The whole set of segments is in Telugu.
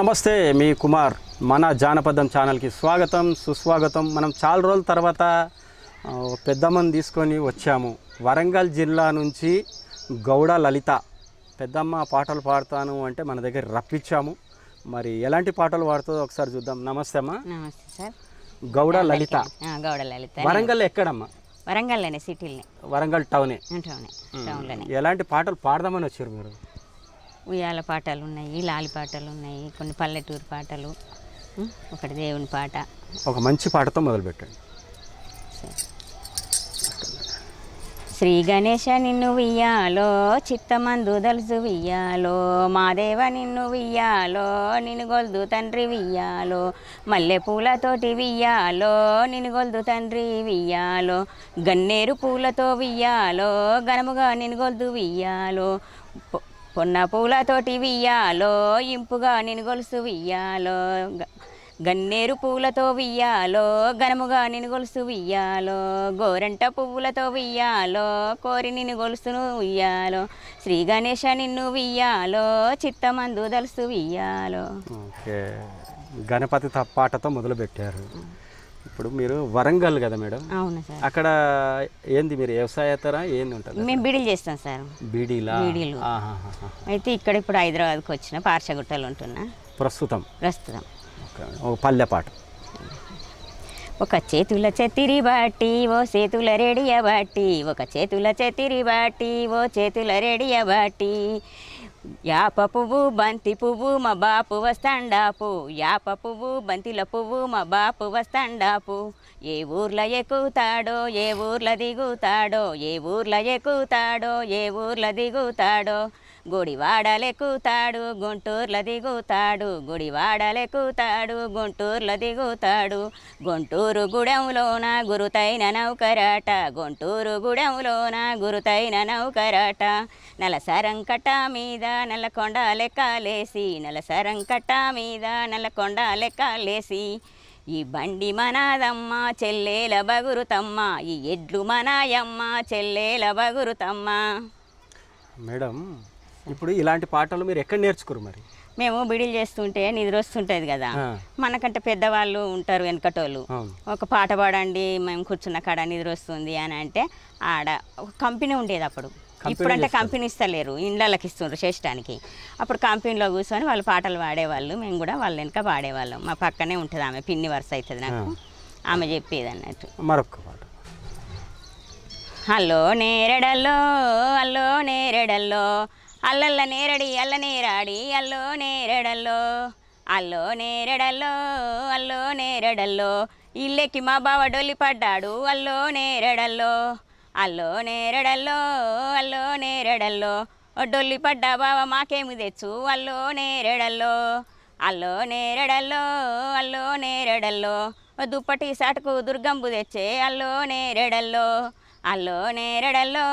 నమస్తే మీ కుమార్. మన జానపదం ఛానల్కి స్వాగతం సుస్వాగతం. మనం చాలా రోజుల తర్వాత పెద్దమ్మని తీసుకొని వచ్చాము. వరంగల్ జిల్లా నుంచి గౌడ లలిత. పెద్దమ్మ పాటలు పాడతాను అంటే మన దగ్గర రప్పించాము. మరి ఎలాంటి పాటలు పాడుతుందో ఒకసారి చూద్దాం. నమస్తే అమ్మా. నమస్తే సార్. గౌడ లలిత. గౌడ లలిత. వరంగల్ ఎక్కడమ్మా? వరంగల్లోనే సిటీలోనే. వరంగల్ టౌనే. టౌనే ఎలాంటి పాటలు పాడదామని వచ్చారు మీరు? ఉయ్యాల పాటలు ఉన్నాయి లాలి పాటలు ఉన్నాయి కొన్ని పల్లెటూరు పాటలు ఒకటి దేవుని పాట. ఒక మంచి పాటతో మొదలుపెట్టండి. శ్రీ గణేశ నిన్ను వియ్యాలో చిత్తమందు దలుసు వియ్యాలో మాదేవ నిన్ను వియ్యాలో నిన్ను గొల్దు తండ్రి వియ్యాలో మల్లె పూలతోటి వియ్యాలో నిన్ను గొల్దు తండ్రి వియ్యాలో గన్నేరు పూలతో వియ్యాలో గనముగా నిన్ను గొల్దు వియ్యాలో కొన్న పూలతోటి వియ్యాలో ఇంపుగా నేను గొలుసు వియ్యాలో గన్నేరు పూలతో వియ్యాలో ఘనముగా నిన్ను గొలుసు వియ్యాలో గోరంట పువ్వులతో వియ్యాలో కోరి నిన్ను గొలుసును వియ్యాలో శ్రీ గణేశ నిన్ను వియ్యాలో చిత్తమందు దలుసు వియ్యాలో ఓకే. గణపతి త- పాటతో మొదలుపెట్టారు. ఇప్పుడు మీరు వరంగల్ కదా మేడం? అవును సార్. అక్కడ ఏంది మీరు వ్యవసాయేతర ఏంది ఉంటుంది మేము బిడిలు చేస్తాం సార్. బీడీలా? బీడీలు. అయితే ఇక్కడ ఇప్పుడు హైదరాబాద్కి వచ్చిన పార్షగుట్టలు ఉంటున్నా. ప్రస్తుతం? ప్రస్తుతం. ఒక పల్లె పాట. ఒక చేతుల చెతిరి బాటి ఓ చేతుల రెడియ బాటి ఒక చేతుల చెతిరి బాటి ఓ చేతుల రెడియ బాటి. యాప పువ్వు బంతి పువ్వు మా బాపు వస్తాండాపు. యాప పువ్వు బంతిల పువ్వు మా బాపు వస్తాండాపు. ఏ ఊర్లో ఎక్కుతాడో ఏ ఊర్లో దిగుతాడో ఏ ఊర్లో ఎక్కుతాడో ఏ ఊర్లో దిగుతాడో. గుడివాడలెక్కుతాడు గుంటూరులో దిగుతాడు. గుడివాడలెక్కుతాడు గుంటూరులో దిగుతాడు. గుంటూరు గుడెంలోన గురుతైన నౌకరాట. గుంటూరు గుడెంలోన గురుతైన నౌకరాట. కట్ట మీద నల్లకొండ లెక్కలేసి నలసరం కట్ట మీద నల్లకొండ లెక్కలేసి ఈ బండి మనాదమ్మ చెల్లేల బగురుతమ్మ ఈ ఎడ్లు మనాయమ్మ చెల్లేల బగురుతమ్మ. మేడం ఇప్పుడు ఇలాంటి పాటలు మీరు ఎక్కడ నేర్చుకోరు మరి? మేము బిడిలు చేస్తుంటే నిద్ర వస్తుంటుంది కదా. మనకంటే పెద్దవాళ్ళు ఉంటారు వెనకటోళ్ళు. ఒక పాట పాడండి మేము కూర్చున్న కాడ నిద్ర వస్తుంది అని అంటే ఆడ ఒక కంపెనీ ఉండేది అప్పుడు. ఇప్పుడంటే కంపెనీ ఇస్తలేరు ఇండ్లకి ఇస్తుండ్రు చేసడానికి అప్పుడు కంపెనీలో కూర్చొని వాళ్ళు పాటలు పాడేవాళ్ళు మేము కూడా వాళ్ళ వెనక పాడేవాళ్ళం. మా పక్కనే ఉంటుంది ఆమె పిన్ని వరుస అవుతుంది నాకు. ఆమె చెప్పేది అన్నట్టు మరొక పాట. హలో నేరడల్లో అల్లో నేరడల్లో అల్లల్ల నేరడి అల్ల నేరాడి అల్లో నేరడల్లో అల్లో నేరడల్లో అల్లో నేరడల్లో. ఇల్లెక్కి మా బావ డొల్లి పడ్డాడు అల్లో నేరడల్లో అల్లో నేరడల్లో అల్లో నేరడల్లో. ఓ డొల్లి పడ్డా బావ మాకేమి తెచ్చు అల్లో నేరడల్లో అల్లో నేరడల్లో అల్లో నేరడల్లో. దుప్పటి సాటుకు దుర్గంబు తెచ్చే అల్లో నేరడల్లో. అల్లో నేరడల్లో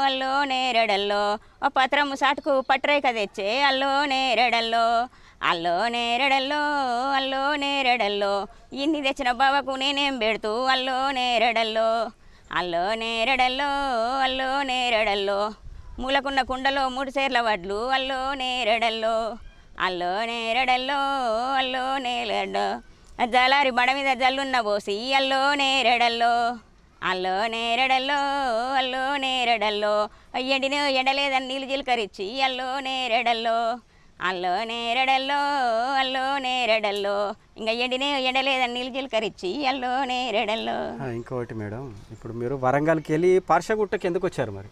అల్లో నేరడల్లో. ఓ పత్రము సాటుకు పట్రేక తెచ్చే అల్లో నేరడల్లో. అల్లో నేరడల్లో అల్లో నేరడల్లో. ఇన్ని తెచ్చిన బావకు నేనేం పెడుతూ అల్లో నేరడల్లో. అల్లో నేరడల్లో అల్లో నేరడల్లో. మూలకున్న కుండలో మూడు సేర్ల వడ్లు అల్లో నేరడల్లో. అల్లో నేరడల్లో అల్లో నేరడో జలారి బడ మీద జల్లున్న పోసి అల్లో నేరడల్లో. అల్లో నేరడల్లో అల్లో నేరడల్లో. ఎండిన ఎండలేదని నీళ్ళు జీలకరిచ్చి అల్లో నేరడల్లో. అల్లో నేరడల్లో అల్లో నేరడల్లో. ఇంకా ఎండినే ఎండలేదని నీళ్ళు జీలకరిచ్చి అల్లో నేరడల్లో. ఆ, ఇంకొకటి మేడం ఇప్పుడు మీరు వరంగల్కి వెళ్ళి పార్షగుట్టకి ఎందుకు వచ్చారు మరి?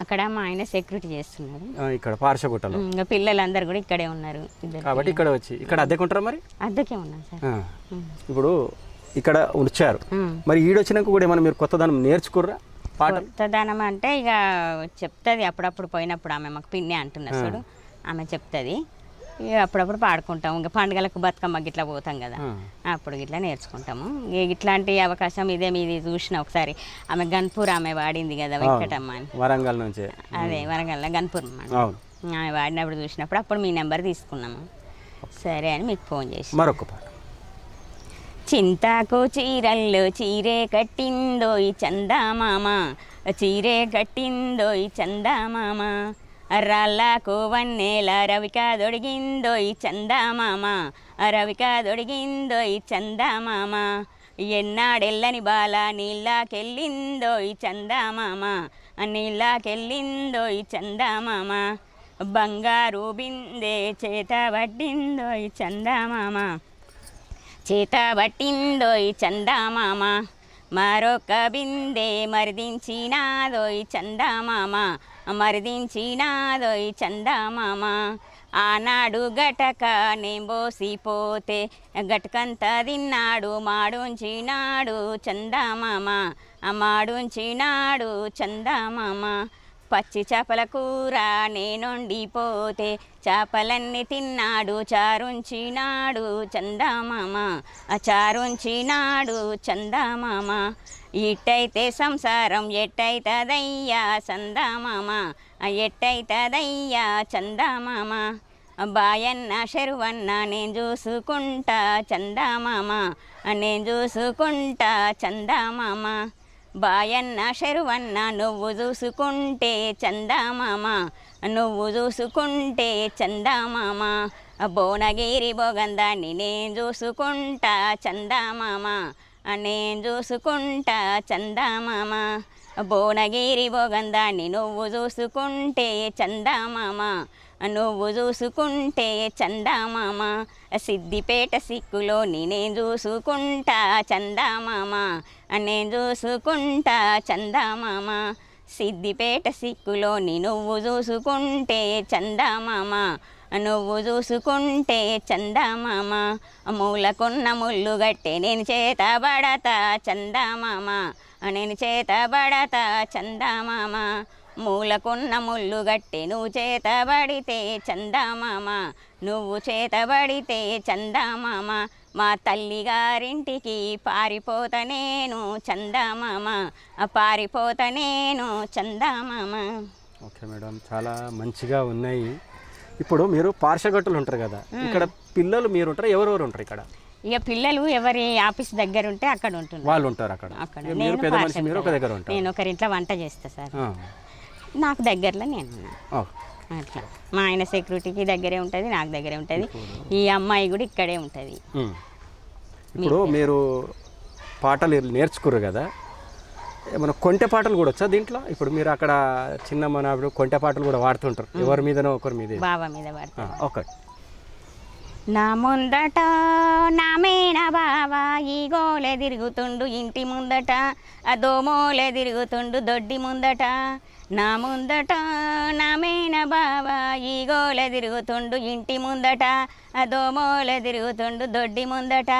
అక్కడ మా ఆయన సెక్యూరిటీ చేస్తున్నాడు. ఆ, ఇక్కడ పార్షగుట్టలో ఇంకా పిల్లలందరూ కూడా ఇక్కడే ఉన్నారు. కాబట్టి ఇక్కడ వచ్చి ఇక్కడ అద్దెకుంటారా మరి? అద్దెకే ఉన్నాం సార్. ఇప్పుడు ఇక్కడ వచ్చారు ఉమ్. మరి ఈడొచ్చినాక కూడా ఏమైనా మీరు కొత్తదనం నేర్చుకుర్రా? కొత్తదనం అంటే ఇక చెప్తుంది. అప్పుడప్పుడు పోయినప్పుడు ఆమె మాకు పిన్ని అంటున్నా చూడు. ఆమె చెప్తుంది. ఇక అప్పుడప్పుడు పాడుకుంటాం ఇంకా పండుగలకు బతుకమ్మ గిట్లా పోతాం కదా. అప్పుడు గిట్లా నేర్చుకుంటాము. ఇక ఇట్లాంటి అవకాశం ఇదే మీది చూసిన ఒకసారి. ఆమె గన్పూర్ ఆమె వాడింది కదా వెంకటమ్మ అని. వరంగల్ నుంచి. అదే వరంగల్లో గన్పూర్ ఆమె వాడినప్పుడు చూసినప్పుడు అప్పుడు మీ నెంబర్ తీసుకున్నాము. సరే అని మీకు ఫోన్ చేసి. మరొక పాట. చింతాకు చీరల్లో చీరే కట్టిందో ఈ చందామామ. చీరే కట్టిందో ఈ చందామామ. రాళ్ళకు వన్నెల రవిక దొడిగిందోయ్ చందమామ. రవిక దొడిగిందోయ్ చందమామ. ఎన్నాడెల్లని బాల నీళ్ళకెళ్ళిందోయ్ చందమామ. నీళ్ళకెళ్ళిందోయ్ చందమామ. బంగారు బిందే చేత పట్టిందోయ్ చందమామ. చేత పట్టిందోయ్ చందమామ. మరొక బిందే మరిదించినాదోయ్ చందామామ. మరిదించినాదోయ్ చందామామ. ఆనాడు గటక నేంబోసిపోతే గటకంతా తిన్నాడు మాడుంచినాడు చందామామ. మాడుంచినాడు చందామామ. పచ్చి చేపల కూర నేనొండిపోతే చేపలన్నీ తిన్నాడు చారుంచినాడు చందమామ. ఆ చారుంచినాడు చందమామ. ఇట్టయితే సంసారం ఎట్టయితదయ్యా చందమామ. ఎట్టయితదయ్యా చందమామ. బాయన్న చెరువన్న నేను చూసుకుంటా చందమామ. నేను చూసుకుంటా చందమామ. బాయన్న శరువన్న నువ్వు చూసుకుంటే చందామామ నువ్వు చూసుకుంటే చందామామ. భువనగిరి బోగందాన్ని నేను చూసుకుంటా చందామామ నేను చూసుకుంటా చందామామ. భువనగిరి బోగందాన్ని నువ్వు చూసుకుంటే చందామామ నువ్వు చూసుకుంటే చందామామ సిద్దిపేట సిక్కులో నేనే చూసుకుంటా చందామామ నేను చూసుకుంటా చందామామ. సిద్దిపేట సిక్కులోని నువ్వు చూసుకుంటే చందామామ నువ్వు చూసుకుంటే చందామామ. మూలకున్న ముళ్ళు గట్టె నేను చేత పడతా చందామామ నేను చేత పడతా చందామామ. మూలకున్న ముళ్ళు గట్టె నువ్వు చేతబడితే చందమామ నువ్వు చేతబడితే చందమామ. మా తల్లిగారింటికి పారిపోత నేను చందమామ పారిపోత నేను చందమామ. ఓకే మేడం చాలా మంచిగా ఉన్నాయి. ఇప్పుడు మీరు పార్శ్వగట్టులు ఉంటారు కదా ఇక్కడ పిల్లలు మీరు ఉంటారు ఎవరెవరు ఉంటారు ఇక్కడ? ఇక పిల్లలు ఎవరి ఆఫీస్ దగ్గర ఉంటే అక్కడ ఉంటున్నారు వాళ్ళు ఉంటారు అక్కడ. నేను ఒక దగ్గర నేను ఒకరింట్లో వంట చేస్తా సార్. నాకు దగ్గరలో నేను. అట్లా. మా ఆయన సెక్యూరిటీకి దగ్గరే ఉంటుంది నాకు దగ్గరే ఉంటుంది. ఈ అమ్మాయి కూడా ఇక్కడే ఉంటుంది. ఇప్పుడు మీరు పాటలు నేర్చుకుర్రు కదా. ఏమైనా కొంటె పాటలు కూడా వచ్చా దీంట్లో? ఇప్పుడు మీరు అక్కడ చిన్న మన కొంటె పాటలు కూడా వాడుతుంటారు. ఎవరి మీదనో ఒకరి మీద. బావ మీద పడతా ఒకటి నా ముందట నా మేన బావ ఈ గోలె తిరుగుతుండు. ఇంటి ముందట ఆ దోమోలె తిరుగుతుండు. దొడ్డి ముందట నా ముందట నా మేన బావ ఈ గోల తిరుగుతుండు ఇంటి ముందట అదో దోమోలె తిరుగుతుండు దొడ్డి ముందట.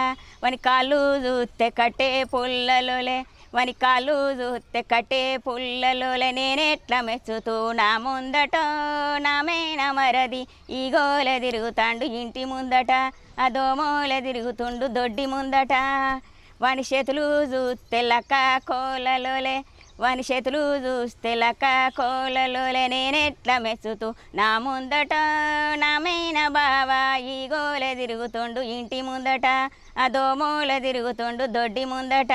వాని కాళ్ళు చూస్తే కట్టే పుల్లలోలే వాని కాళ్ళు చూస్తే కట్టే పుల్లలోలే నేనెట్లా మెచ్చుతూ నా ముందట నా మేన మరది ఈ గోల తిరుగుతాండు ఇంటి ముందట ఆ దోమోలె తిరుగుతుండు దొడ్డి ముందట. వాని చేతులు చూస్తే లక్క కోలలోలే వాని చేతులు చూస్తే లక్క కోలలోలే నేనెట్లా మెచ్చుతూ నా ముందట నా మేన బావ ఈ గోల తిరుగుతుండు ఇంటి ముందట ఆ దోమోల తిరుగుతుండు దొడ్డి ముందట.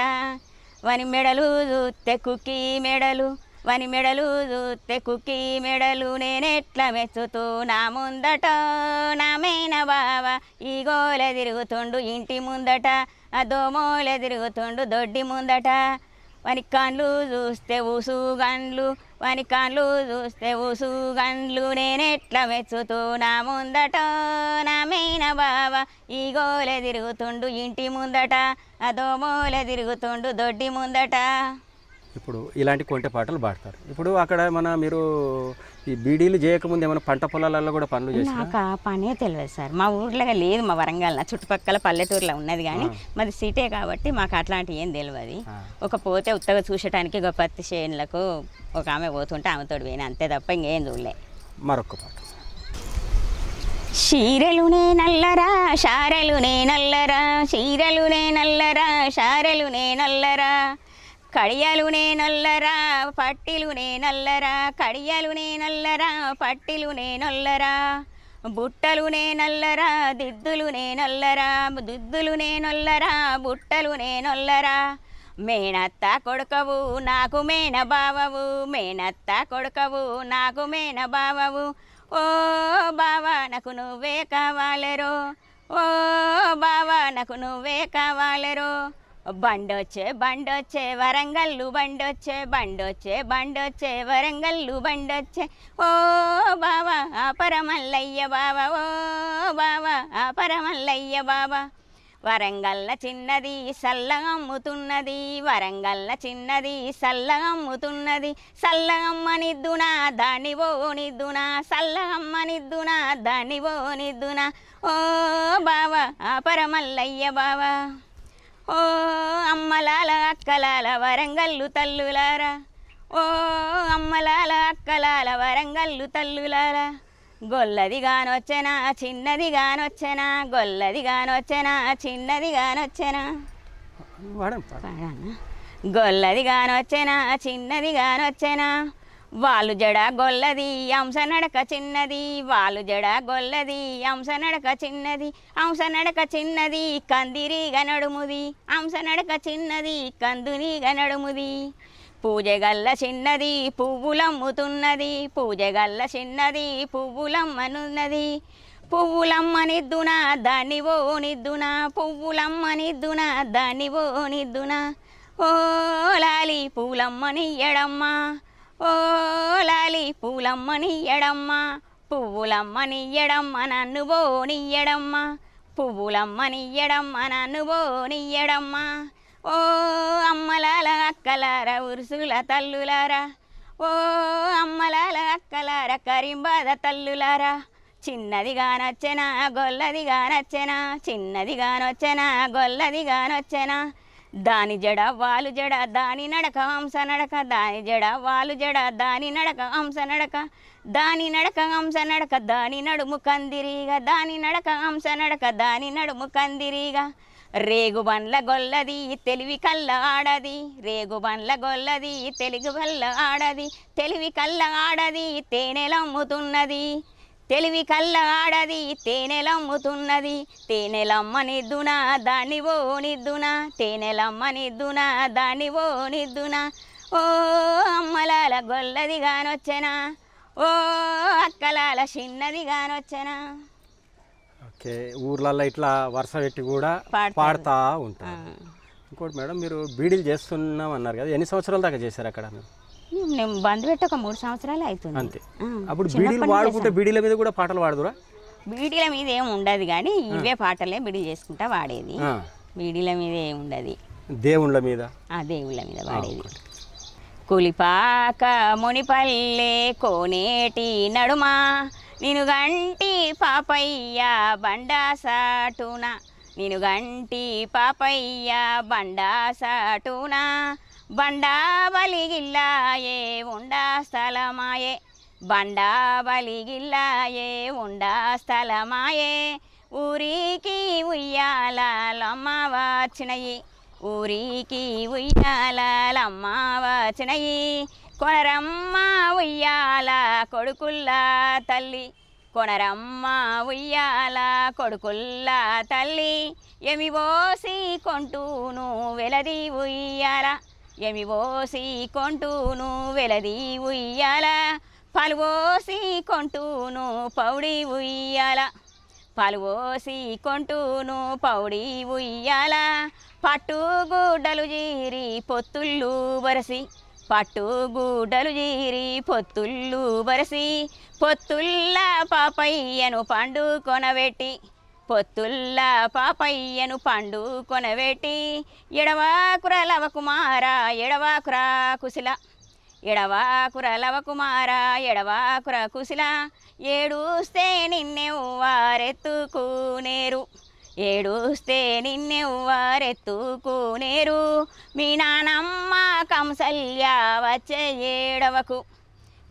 వాని మెడలు చూస్తే కుక్కి మెడలు వాని మెడలు చూస్తే కుక్కీ మెడలు నేనెట్లా మెచ్చుతూ నా ముందట నా మేన బావ ఈ గోల తిరుగుతుండు ఇంటి ముందట ఆ మూల తిరుగుతుండు దొడ్డి ముందట. వాని కాన్లు చూస్తే ఊసుగండ్లు వాని చూస్తే ఊసుగండ్లు నేనెట్లా మెచ్చుతూ నా ముందట నా మేన బావ ఈ గోలె తిరుగుతుండు ఇంటి ముందట అదో మూల తిరుగుతుండు దొడ్డి ముందట. ఇప్పుడు ఇలాంటి కొంటె పాటలు పాడతారు. ఇప్పుడు అక్కడ మన మీరు ఈ బీడీలు చేయకముందు ఏమైనా పంట పొలాలలో కూడా పనులు చేసి నాకు ఆ పనే తెలియదు సార్. మా ఊర్లో లేదు మా వరంగల్ చుట్టుపక్కల పల్లెటూరులో ఉన్నది కానీ మాది సిటే కాబట్టి మాకు అట్లాంటి ఏం తెలియదు. ఒక పోతే ఉత్తగా చూసడానికి ఒక పత్తి చేనులకు ఒక ఆమె పోతుంటే ఆమెతోటి పోయినా అంతే తప్ప ఇంకేం చూడలే. మరొక పాట. చీరలునే నల్లరా షారెలునే నల్లరా చీరలునే నల్లరా షారెలునే నల్లరా. కడియలునే నల్లరా పట్టిలునే నల్లరా కడియలునే నల్లరా పట్టిలునే నల్లరా బుట్టలునే నల్లరా దిద్దులునే నల్లరా దిద్దులునే నల్లరా బుట్టలునే నల్లరా. మేనత్త కొడుకవు నాకు మేన బావవు మేనత్త కొడుకవు నాకు మేన బావవు ఓ బావా నాకు నువ్వే కావాలరో. ఓ బావా నాకు నువ్వే కావాలరో. బండొచ్చే బండొచ్చే వరంగల్లు బండొచ్చే బండొచ్చే బండొచ్చే వరంగల్లు బండొచ్చే. ఓ బావా అపరమల్లయ్య పరమల్లయ్య బావా ఓ బావా అపరమల్లయ్య పరమల్లయ్య బావా. వరంగల్ల చిన్నది సల్లగమ్ముతున్నది వరంగల్ల చిన్నది సల్లగమ్ముతున్నది సల్లగమ్మనిద్దునా దాని ఓనిద్దునా సల్లగమ్మనిద్దునా దాని ఓనిద్దునా ఓ బావా అపరమల్లయ్య పరమల్లయ్య బావా. ఓ అమ్మలాల అక్కలాల వరంగల్లు తల్లులారా. ఓ అమ్మలాల అక్కలాల వరంగల్లు తల్లులారా. గొల్లది గానొచ్చెనా చిన్నది గానొచ్చెనా గొల్లది గానొచ్చెనా చిన్నది గానొచ్చెనా? గొల్లది గానొచ్చెనా చిన్నది గానొచ్చెనా వాళ్ళు జడ గొల్లది అంశ నడక చిన్నది. వాళ్ళు జడ గొల్లది అంశ నడక చిన్నది. అంశ నడక చిన్నది కందిరిగా నడుముది. అంశ నడక చిన్నది కందునిగా నడుముది. పూజగల్ల చిన్నది పువ్వులమ్ముతున్నది. పూజగల్ల చిన్నది పువ్వులమ్మనున్నది. పువ్వులమ్మనిద్దునా దాన్ని ఓ నిద్దునా. పువ్వులమ్మనిద్దునా దాన్ని ఓ నిద్దునా. ఓ లాలి పూలమ్మని ఓలాలి ఓ లాలి పూలమ్మని ఎడమ్మా పువ్వులమ్మని ఎడమ్మ నన్ను బోనియ్యడమ్మ పువ్వులమ్మని నన్ను బోనియ్యడమ్మ ఓ అమ్మలాల అక్కలార ఉరుసుల తల్లులారా. ఓ అమ్మలాల అక్కలార కరింబాద తల్లులారా. చిన్నదిగా నచ్చెనా గొల్లదిగా నచ్చెనా చిన్నదిగా నొచ్చెనా గొల్లదిగా నొచ్చెనా. దాని జడ వాలు జడ దాని నడక హంస నడక దాని జడ వాలు జడ దాని నడక హంస నడక దాని నడక హంస నడక దాని నడుము కందిరీగా దాని నడక హంస నడక దాని నడుము కందిరీగా. రేగు బండ్ల గొల్లది తెలివి కళ్ళ ఆడది. రేగు బండ్ల గొల్లది తెలుగు వల్ల ఆడది. తెలివి కళ్ళ ఆడది తేనెలమ్ముతున్నది తెలివి కళ్ళ ఆడది తేనెలమ్ముతున్నది తేనెలమ్మనిద్దునా దాన్ని ఓ నిద్దునా. తేనెలమ్మనిద్దునా దాన్ని ఓ నిద్దునా. ఓ అమ్మలాల గొల్లది గానొచ్చెనా ఓ అక్కలాల చిన్నది గానొచ్చెనా ఓకే ఊర్లలో ఇట్లా వరుస పెట్టి కూడా. పాడుతూ ఉంటారు. ఇంకోటి మేడం మీరు బీడీలు చేస్తున్నాం అన్నారు కదా ఎన్ని సంవత్సరాల దాకా చేశారు అక్కడ మీరు? నేను బంద్ పెట్టి ఒక మూడు సంవత్సరాలు అవుతుంది. అంతే. అప్పుడు బీడీలు వాడుకుంటే బీడీల మీద కూడా పాటలు పాడుదురా? బీడీల మీద ఏం ఉండదు కానీ ఇవే పాటలే బీడీ చేసుకుంటా వాడేది. బీడీల మీద ఏం ఉండదు. దేవుళ్ళ మీద? ఆ దేవుళ్ళ మీద వాడేది. కులిపాక మునిపల్లె కోనేటి నడుమా నిను గంటి పాపయ్య బండాసాటున నిను గంటి పాపయ్య బండాసాటున బండా ఉండా స్థలమాయే. బండా బలిగిల్లాయే ఉండా స్థలమాయే. ఊరికి ఉయ్యాలమ్మ వచ్చినయి ఊరికి ఉయ్యాలమ్మ వచ్చినయి కొనరమ్మ ఉయ్యాల కొడుకుల్లా తల్లి. కొనరమ్మ ఉయ్యాల కొడుకుల్లా తల్లి. ఎమి పోసి కొంటూను వెలది ఉయ్యాల. ఎమివోసి కొంటూను వెలది ఉయ్యాల? పలువోసి కొంటూను పౌడి ఉయ్యాల. పలువోసి కొంటూను పౌడి ఉయ్యాల. పట్టు గుడ్డలు జీరి పొత్తుళ్ళు బరసి పట్టు గుడ్డలు జీరి పొత్తుళ్ళు బరసి పొత్తుల్ల పాపయ్యను పండు కొనబెట్టి పొత్తుల్లా పాపయ్యను పండు కొనవేటి. ఎడవాకుర లవ కుమార ఎడవాకుర కుశల. ఎడవాకుర లవ కుమార ఎడవాకుర కుశల. ఏడుస్తే నిన్నెవ్వారెత్తుకునేరు ఏడుస్తే నిన్నెవ్వారెత్తుకునేరు మీ నానమ్మ కంసల్య వచ్చే ఏడవకు.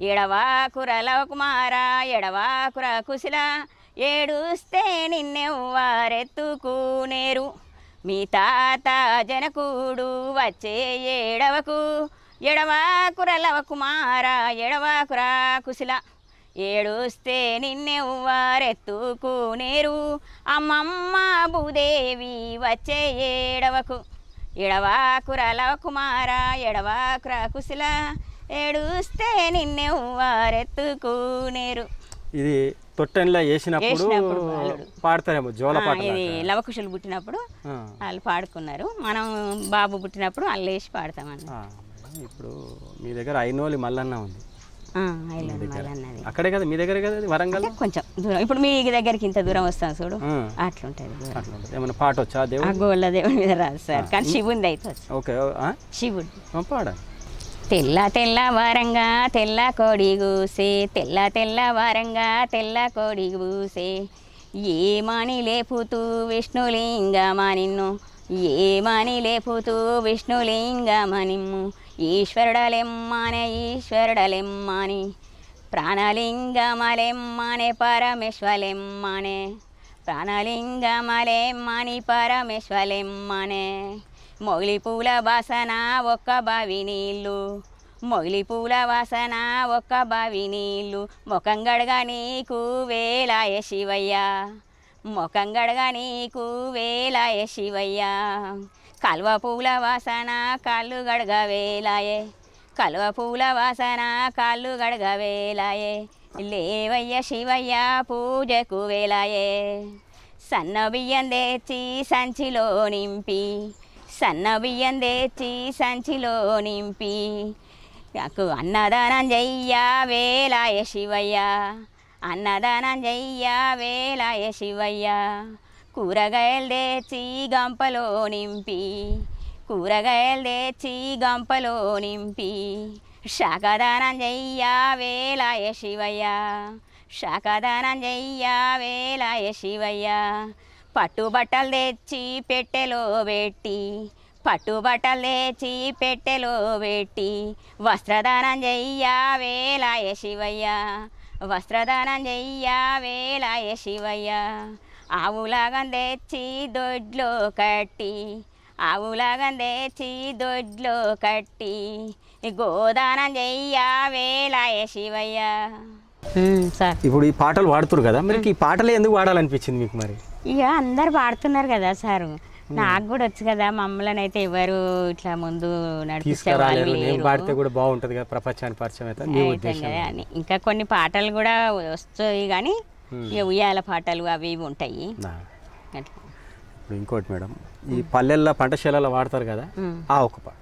ఎడవాకుర లవ కుమార ఎడవాకుర కుశిల. ఏడుస్తే నిన్నెవ్వారెత్తుకునేరు మీ తాత జనకుడు వచ్చే ఏడవకు. ఎడవాకురలవ కుమార ఎడవాకురా కుశల. ఏడుస్తే నిన్నెవ్వారెత్తుకునేరు అమ్మమ్మ భూదేవి వచ్చే ఏడవకు. ఎడవాకురలవ కుమార ఎడవాకురా కుశల. ఏడుస్తే నిన్నెవ్వారెత్తుకునేరు ఇది తొట్టెన్లో వేసినప్పుడు. పాడతారేమో జోల ఆ, పాట ఇది లవకుశులు పుట్టినప్పుడు ఆ. వాళ్ళు పాడుకున్నారు. మనం బాబు పుట్టినప్పుడు వాళ్ళు వేసి పాడతామన్న మేడం, ఇప్పుడు మీ దగ్గర ఐనోలి మల్లన్న ఉంది. అక్కడే కదా మీ దగ్గర కదా వరంగల్ అంటే కొంచెం దూరం. ఇప్పుడు మీ దగ్గరికి ఇంత దూరం వస్తాం చూడు. ఆ, అట్లుంటుంది దూరం. అట్లా ఉంటుంది ఏమైనా పాట వచ్చా ఆ దేవుడు? గోళ్ళ దేవుడి మీద రాదు సార్. కానీ శివుంది అయితే వచ్చు. ఓకే ఆ? శివుడు. ఆ, పాడ తెల్ల తెల్ల వారంగా తెల్ల కోడి గూసే తెల్ల తెల్ల వారంగా తెల్ల కోడి గూసే. ఏమని లేపుతూ విష్ణులింగమా నిన్ను? ఏమని లేపుతూ విష్ణులింగమా నిమ్ము ఈశ్వరుడలెమ్మానే ఈశ్వరుడలెమ్మాని. ప్రాణలింగమలెమ్మానే పరమేశ్వలెమ్మానే. ప్రాణలింగమలెమ్మని పరమేశ్వలెమ్మనే. మొగిలి పూల వాసన ఒక్క బావి నీళ్ళు. మొగిలి పూల వాసన ఒక్క బావి నీళ్ళు. ముఖం గడగా నీకు వేలాయ శివయ్య. ముఖం గడగా నీకు వేలాయ శివయ్య. కలువ పూల వాసన కాళ్ళు గడగ వేలాయే. కలువ పూల వాసన కాళ్ళు గడగ వేలాయే. లేవయ్య శివయ్య పూజకు వేలాయే. సన్న బియ్యం తెచ్చి సంచిలో నింపి సన్న బియ్యం తెచ్చి సంచిలో నింపి. నాకు అన్నదానం చెయ్య వేలాయ శివయ్య. అన్నదానం చెయ్య వేలాయ శివయ్య. కూరగాయలు తెచ్చి గంపలో నింపి. కూరగాయలు తెచ్చి గంపలో నింపి. శాఖదానం చెయ్య వేలాయ శివయ్య. శాఖదానం చెయ్య వేలాయ శివయ్య. పట్టుబట్టలు తెచ్చి పెట్టెలో పెట్టి పట్టుబట్టలు తెచ్చి పెట్టెలో పెట్టి వస్త్రదానం చెయ్య వేలాయ శివయ్య వస్త్రదానం చెయ్య వేలాయ శివయ్య. ఆవులాగం తెచ్చి దొడ్లో కట్టి ఆవులాగం తెచ్చి దొడ్లో కట్టి గోదానం చెయ్య వేలాయ శివయ్య. సార్. ఇప్పుడు ఈ పాటలు పాడుతురు కదా మరి ఈ పాటలే ఎందుకు పాడాలనిపించింది మీకు మరి? ఇక అందరు పాడుతున్నారు కదా సారు. నాకు కూడా వచ్చు కదా మమ్మల్ని అయితే ఎవరు ఇట్లా ముందు నేను లేరు. పాడితే కూడా బాగుంటుంది కదా ప్రపంచానికి పరిచయం అయితే. ఇంకా కొన్ని పాటలు కూడా వస్తాయి కానీ ఇక ఉయ్యాల పాటలు అవి ఇవి ఉంటాయి. ఇంకోటి మేడం ఈ పల్లెల్లో పంటశాలలో వాడతారు కదా. ఆ ఒక పాట.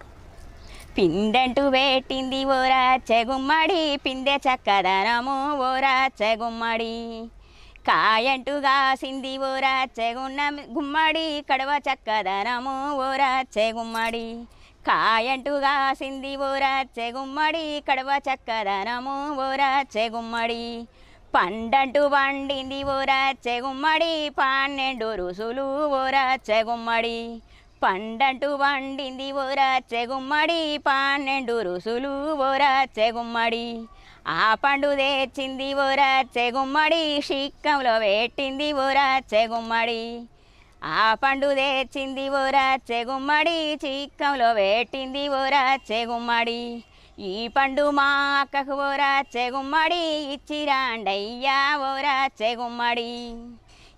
పిందెంటూ పెట్టింది ఓరా చెగుమ్మడి పిందె చక్కదనము ఓరా చెగుమ్మడి కాయంటూ కాసింది ఓరా చెగున్న గుమ్మడి కడవ చక్కదనము ఓరా చెగుమ్మడి కాయంటూ కాసింది ఓరా చెగుమ్మడి కడవ చక్కదనము ఓరా చెగుమ్మడి పండంటూ పండింది ఓరా చెగుమ్మడి పన్నెండు రుసులు ఓరా చెగుమ్మడి పండంటు వండింది ఓరా చెగుమ్మడి పన్నెండు రుసులు ఓరా చెగుమ్మడి ఆ పండు తెచ్చింది ఓరా చెగుమ్మడి శిక్కంలో పెట్టింది ఓరా చెగుమ్మడి ఆ పండు తెచ్చింది ఓరా చెగుమ్మడి చిక్కంలో పెట్టింది ఓరా చెగుమ్మడి ఈ పండు మా అక్కకు ఓరా చెగుమ్మడి ఇచ్చిరాండయ్యా ఓరా చెగుమ్మడి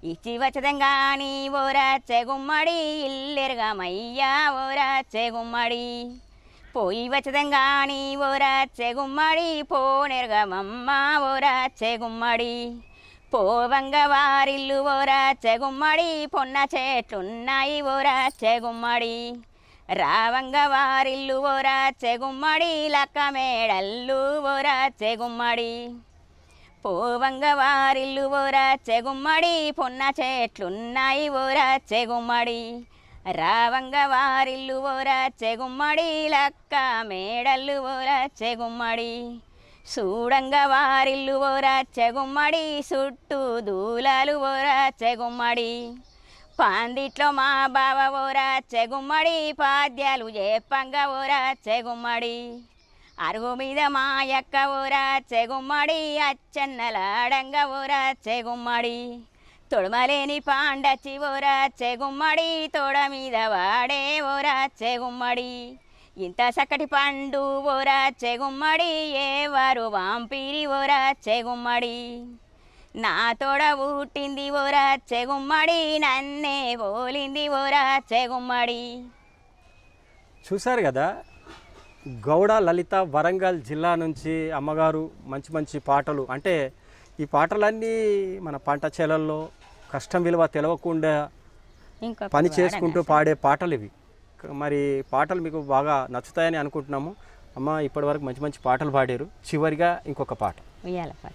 ఇచ్చి వచ్చదంగాని ఓరా చెగుమ్మడి ఇల్లెరగమయ్యా ఓరా చెగుమ్మడి పోయి వచ్చదంగాని ఓరా చెగుమ్మడి పోనెరగమమ్మ ఓరా చెగుమ్మడి పోవంగ వారిల్లు ఓరా చెగుమ్మడి పొన్న చెట్లున్నాయి ఓరా చెగుమ్మడి రావంగ వారిల్లు ఓరా చెగుమ్మడి లక్క మేడల్లు ఓరా చెగుమ్మడి పోవంగ వారిల్లు ఓరా చెగుమ్మడి పొన్న చెట్లున్నాయి ఓరా చెగుమ్మడి. రావంగ వారిల్లు ఓరా చెగుమ్మడి లక్క మేడల్లు ఓరా చెగుమ్మడి. చూడంగ వారిల్లు ఓరా చెగుమ్మడి చుట్టూ దూలాలు ఓరా చెగుమ్మడి. పాందిట్లో మా బావ ఓరా చెగుమ్మడి పాద్యాలు చెప్పంగ ఓరా చెగుమ్మడి. అరుగు మీద మా యక్క ఓరా చెగుమ్మడి అచ్చన్నలాడంగ ఓరా చెగుమ్మడి తొడమలేని పాండచి ఊరా చెగుమ్మడి తోడ మీద వాడే ఓరా చెగుమ్మడి ఇంత చక్కటి పండు ఓరా చెగుమ్మడి ఏవారు వాంపిరి ఓరా చెగుమ్మడి నా తోడ ఊటింది ఓరా చెగుమ్మడి నన్నే పోలింది ఓరా చెగుమ్మడి చూసారు కదా గౌడ లలిత వరంగల్ జిల్లా నుంచి అమ్మగారు మంచి మంచి పాటలు. అంటే ఈ పాటలన్నీ మన పంట చేలల్లో కష్టం విలువ తెలవకుండా ఇంకో పని చేసుకుంటూ పాడే పాటలు ఇవి. మరి పాటలు మీకు బాగా నచ్చుతాయని అనుకుంటున్నాము. అమ్మ ఇప్పటివరకు మంచి మంచి పాటలు పాడారు. చివరిగా ఇంకొక పాట. ఉయ్యాల పాట.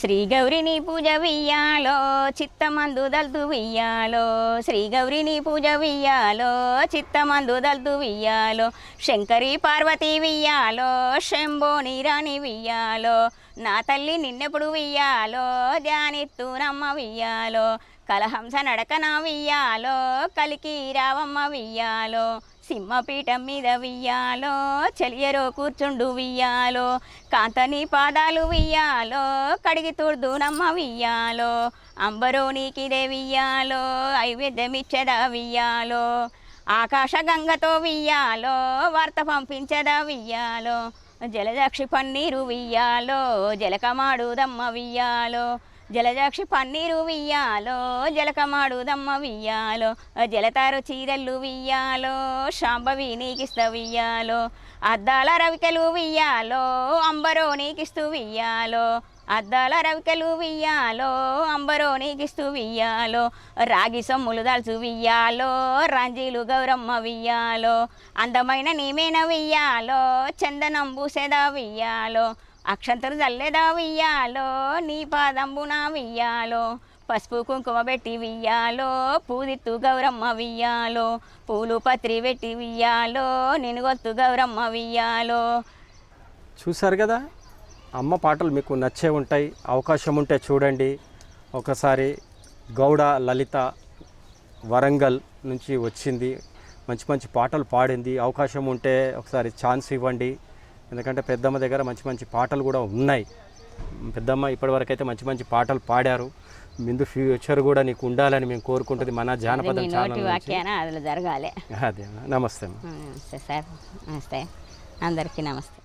శ్రీ గౌరిని పూజ వియ్యాలో చిత్తమందు దల్దు వియ్యాలో. శ్రీ గౌరిని పూజ వియ్యాలో చిత్తమందు దల్దు వియ్యాలో. శంకరి పార్వతి వియ్యాలో శంభో నీరాణి వియ్యాలో. నా తల్లి నిన్నెప్పుడు వియ్యాలో ధ్యానిత్తునమ్మ వియ్యాలో. కలహంస నడకన వియ్యాలో కలికి రావమ్మ వియ్యాలో సింహపీఠం మీద వియ్యాలో చెలియరో కూర్చుండు వియ్యాలో కాంతని పాదాలు వియ్యాలో కడిగి తుడుదునమ్మ వియ్యాలో అంబరో నీకిదే వియ్యాలో ఐవేద్యమిచ్చదా వియ్యాలో ఆకాశ గంగతో వియ్యాలో వార్త పంపించదా వియ్యాలో జలదక్షి పన్నీరు వియ్యాలో జలకమాడుదమ్మ వియ్యాలో జలజాక్షి పన్నీరు వియ్యాలో జలకమాడుదమ్మ వియ్యాలో జలతారు చీరలు వియ్యాలో శాంభవి నీకిస్త వియ్యాలో అద్దాల రవికలు వియ్యాలో అంబరో నీకిస్తూ వియ్యాలో అద్దాల రవికలు వియ్యాలో అంబరో నీకిస్తూ వియ్యాలో రాగి సొమ్ములు దాల్చు వియ్యాలో రంజీలు గౌరమ్మ వియ్యాలో అందమైన నీమేన వియ్యాలో చందనం పూసేదా వియ్యాలో అక్షంతలు చల్లేదా వియ్యాలో నీ పాదంబున వియ్యాలో పసుపు కుంకుమ పెట్టి వియ్యాలో పూదిత్తు గౌరమ్మ వియ్యాలో పూలు పత్రి పెట్టి వియ్యాలో నినుగొత్తు గౌరమ్మ వియ్యాలో. చూశారు కదా? అమ్మ పాటలు మీకు నచ్చే ఉంటాయి అవకాశం ఉంటే చూడండి. ఒకసారి గౌడ లలిత వరంగల్ నుంచి వచ్చింది. మంచి మంచి పాటలు పాడింది. అవకాశం ఉంటే ఒకసారి ఛాన్స్ ఇవ్వండి. ఎందుకంటే పెద్దమ్మ దగ్గర మంచి మంచి పాటలు కూడా ఉన్నాయి. పెద్దమ్మ ఇప్పటివరకు అయితే మంచి మంచి పాటలు పాడారు. ముందు ఫ్యూచర్ కూడా నీకు ఉండాలని మేము కోరుకుంటుంది మన జానపదం జరగాలి. అదే నమస్తే అమ్మ. నమస్తే సార్. నమస్తే. అందరికీ నమస్తే.